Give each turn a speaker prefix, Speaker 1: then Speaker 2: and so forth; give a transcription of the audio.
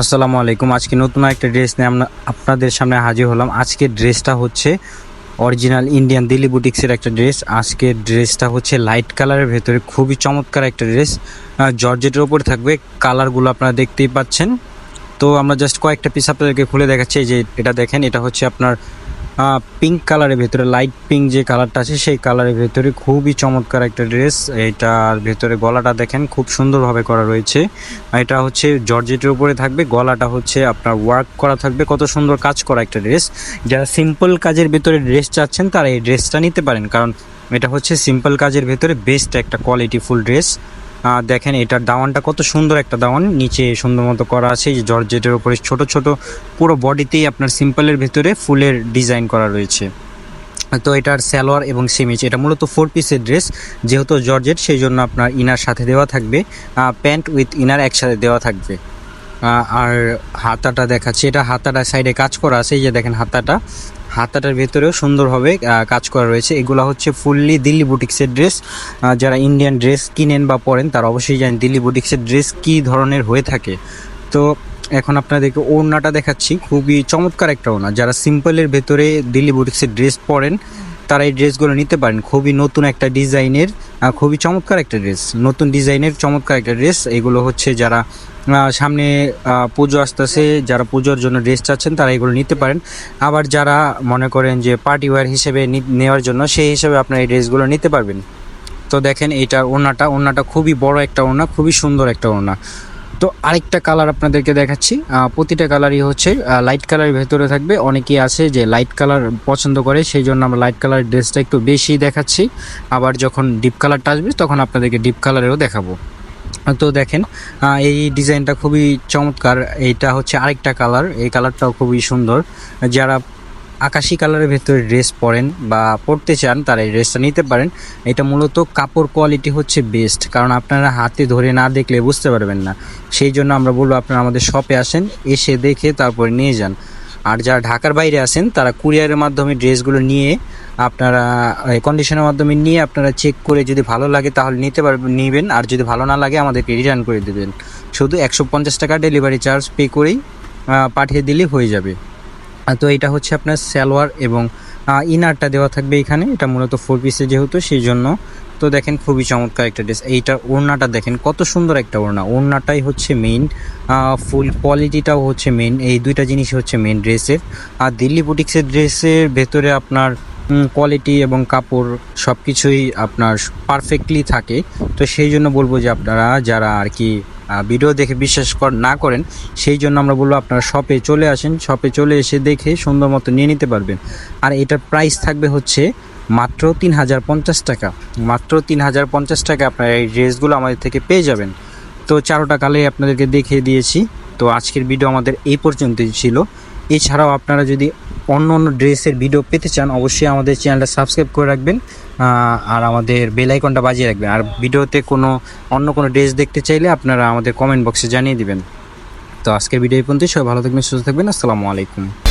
Speaker 1: আসসালামু আলাইকুম। আজকে নতুন একটা ড্রেস নিয়ে আমরা আপনাদের সামনে হাজির হলাম। আজকে ড্রেসটা হচ্ছে অরিজিনাল ইন্ডিয়ান দিল্লি বুটিক্সের একটা ড্রেস আজকে ড্রেসটা হচ্ছে লাইট কালারের ভেতরে খুবই চমৎকার একটা ড্রেস জর্জেটের ওপরে থাকবে কালারগুলো আপনারা দেখতেই পাচ্ছেন। তো আমরা জাস্ট কয়েকটা পিস আপনাদেরকে খুলে দেখাচ্ছি। যে এটা দেখেন, এটা হচ্ছে আপনার পিঙ্ক কালারের ভেতরে লাইট পিঙ্ক যে কালারটা আছে, সেই কালারের ভেতরে খুবই চমৎকার একটা ড্রেস এটার ভেতরে গলাটা দেখেন, খুব সুন্দরভাবে করা রয়েছে। এটা হচ্ছে জর্জেটের উপরে থাকবে, গলাটা হচ্ছে আপনার ওয়ার্ক করা থাকবে। কত সুন্দর কাজ করা একটা ড্রেস যারা সিম্পল কাজের ভেতরে ড্রেস চাচ্ছেন, তারা এই ড্রেসটা নিতে পারেন। কারণ এটা হচ্ছে সিম্পল কাজের ভেতরে বেস্ট একটা কোয়ালিটি ফুল ড্রেস দেখেন, এটার দাওয়ানটা কত সুন্দর একটা দাওয়ান। নিচে সুন্দর মতো করা আছে যে জর্জেটের উপরে ছোট ছোট, পুরো বডিতেই আপনার সিম্পলের ভেতরে ফুলের ডিজাইন করা রয়েছে। তো এটার সালোয়ার এবং সেমিজ, এটা মূলত ফোর পিসের ড্রেস যেহেতু জর্জেট সেই জন্য আপনার ইনার সাথে দেওয়া থাকবে। প্যান্ট উইথ ইনার একসাথে দেওয়া থাকবে। আর হাতাটা দেখাচ্ছি, এটা হাতাটা সাইডে কাজ করা আছে, এই যে দেখেন হাতাটা। হাতাটার ভেতরেও সুন্দরভাবে কাজ করা রয়েছে। এগুলো হচ্ছে ফুললি দিল্লি বুটিক্সের ড্রেস। যারা ইন্ডিয়ান ড্রেস কিনেন বা পরেন, তারা অবশ্যই জানেন দিল্লি বুটিক্সের ড্রেস কী ধরনের হয়ে থাকে। তো এখন আপনাদেরকে ওড়নাটা দেখাচ্ছি। খুবই চমৎকার একটা ওড়না। যারা সিম্পলের ভেতরে দিল্লি বুটিক্সের ড্রেস পরেন, তারা এই ড্রেসগুলো নিতে পারেন। খুবই নতুন একটা ডিজাইনের খুবই চমৎকার একটা ড্রেস। নতুন ডিজাইনের চমৎকার একটা ড্রেস। এগুলো হচ্ছে যারা সামনে পুজো আসতেছে, যারা পুজোর জন্য ড্রেস চাচ্ছেন, তারা এগুলো নিতে পারেন। আবার যারা মনে করেন যে পার্টি ওয়্যার হিসেবে নেওয়ার জন্য, সেই হিসেবে আপনার এই ড্রেসগুলো নিতে পারবেন। তো দেখেন এইটার ওড়নাটা ওড়নাটা খুবই বড় একটা ওড়না, খুবই সুন্দর একটা ওড়না। তো আরেকটা কালার আপনাদেরকে দেখাচ্ছি। প্রতিটা কালারই হচ্ছে লাইট কালারের ভেতরে থাকবে। অনেকেই আছে যে লাইট কালার পছন্দ করে, সেই জন্য আমরা লাইট কালার ড্রেসটা একটু বেশি দেখাচ্ছি। আবার যখন ডিপ কালারটা আসবে, তখন আপনাদেরকে ডিপ কালারেও দেখাবো। তো দেখেন এই ডিজাইনটা খুবই চমৎকার। এইটা হচ্ছে আরেকটা কালার। এই কালারটাও খুবই সুন্দর। যারা আকাশি কালারের ভেতরে ড্রেস পরেন বা পরতে চান, তারা এই ড্রেসটা নিতে পারেন। এটা মূলত কাপড় কোয়ালিটি হচ্ছে বেস্ট, কারণ আপনারা হাতে ধরে না দেখলে বুঝতে পারবেন না। সেই জন্য আমরা বলব, আপনারা আমাদের শপে আসেন, এসে দেখে তারপরে নিয়ে যান। আর যারা ঢাকার বাইরে আছেন, তারা কুরিয়ারের মাধ্যমে ড্রেসগুলো নিয়ে আপনারা কন্ডিশনের মাধ্যমে নিয়ে আপনারা চেক করে যদি ভালো লাগে তাহলে নিতে পারবেন নেবেন। আর যদি ভালো না লাগে, আমাদেরকে রিটার্ন করে দেবেন। শুধু একশো পঞ্চাশ টাকা ডেলিভারি চার্জ পে করেই পাঠিয়ে দিলেই হয়ে যাবে। তো এটা হচ্ছে আপনার সালোয়ার এবং ইনারটা দেওয়া থাকবে এখানে। এটা মূলত ফোর পিসে যেহেতু, সেই জন্য তো দেখেন খুবই চমৎকার একটা ড্রেস এইটা ওড়নাটা দেখেন কত সুন্দর একটা ওড়না। ওড়নাটাই হচ্ছে মেইন ফুল কোয়ালিটিটাও হচ্ছে মেইন এই দুইটা জিনিস হচ্ছে মেইন ড্রেসের আর দিল্লি বুটিক্সের ড্রেসের ভেতরে আপনার কোয়ালিটি এবং কাপড় সব কিছুই আপনার পারফেক্টলি থাকে। তো সেই জন্য বলব যে আপনারা যারা আর কি ভিডিও দেখে বিশ্বাস কর, না করেন, সেই জন্য আমরা বলব আপনারা শপে চলে আসেন। শপে চলে এসে দেখে সুন্দর মতো নিয়ে নিতে পারবেন। আর এটার প্রাইস থাকবে হচ্ছে মাত্র তিন হাজার পঞ্চাশ টাকা। মাত্র তিন হাজার পঞ্চাশ টাকা আপনারা এই ড্রেসগুলো আমাদের থেকে পেয়ে যাবেন। তো চারোটা কালে আপনাদেরকে দেখিয়ে দিয়েছি। তো আজকের ভিডিও আমাদের এই পর্যন্তই ছিল। এছাড়াও আপনারা যদি অন্য অন্য ড্রেসের ভিডিও পেতে চান, অবশ্যই আমাদের চ্যানেলটা সাবস্ক্রাইব করে রাখবেন আর আমাদের বেল আইকনটা বাজিয়ে রাখবেন। আর ভিডিওতে কোনো অন্য কোনো ড্রেস দেখতে চাইলে আপনারা আমাদের কমেন্ট বক্সে জানিয়ে দিবেন। তো আজকের ভিডিও এই পর্যন্তই। সবাই ভালো থাকবেন, সুস্থ থাকবেন। আসসালামু আলাইকুম।